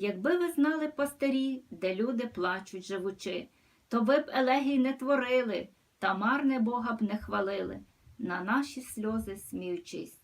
Якби ви знали пастирі, де люди плачуть живучи, то ви б елегій не творили, та марне Бога б не хвалили, на наші сльози сміючись.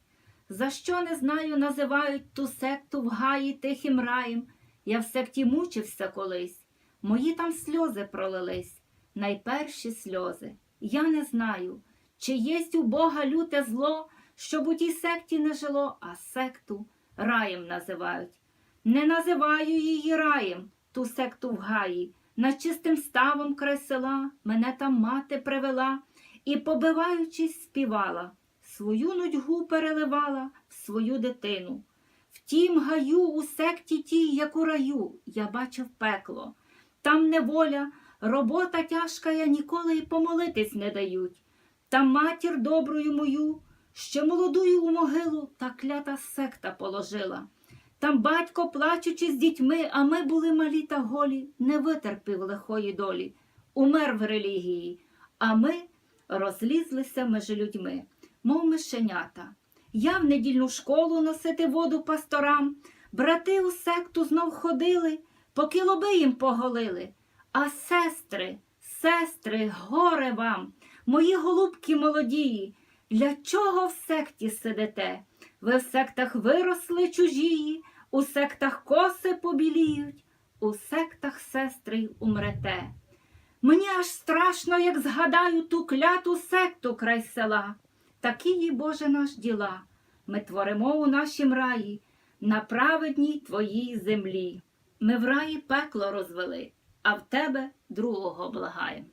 За що не знаю, називають ту секту в гаї тихим раєм. Я в секті мучився колись, мої там сльози пролились, найперші сльози. Я не знаю, чи єсть у Бога люте зло, щоб у тій секті не жило, а секту раєм називають. Не називаю її раєм, ту секту в гаї. Над чистим ставом край села мене там мати привела і, побиваючись, співала, свою нудьгу переливала в свою дитину. В тім гаю у секті тій, як у раю, я бачив пекло. Там неволя, робота тяжка, я ніколи й помолитись не дають. Там матір добрую мою, ще молодую у могилу, та клята секта положила. Там батько, плачучи з дітьми, а ми були малі та голі, не витерпів лихої долі, умер в релігії, а ми розлізлися між людьми, мов мишенята. Я в недільну школу носити воду пасторам, брати у секту знов ходили, поки лоби їм поголили. А сестри, сестри, горе вам, мої голубки молодії, для чого в секті сидите? Ви в сектах виросли чужії, у сектах коси побіліють, у сектах сестри умрете. Мені аж страшно, як згадаю ту кляту секту край села. Такі їй, Боже, наш діла. Ми творимо у нашім раї, на праведній твоїй землі. Ми в раї пекло розвели, а в тебе другого благаєм.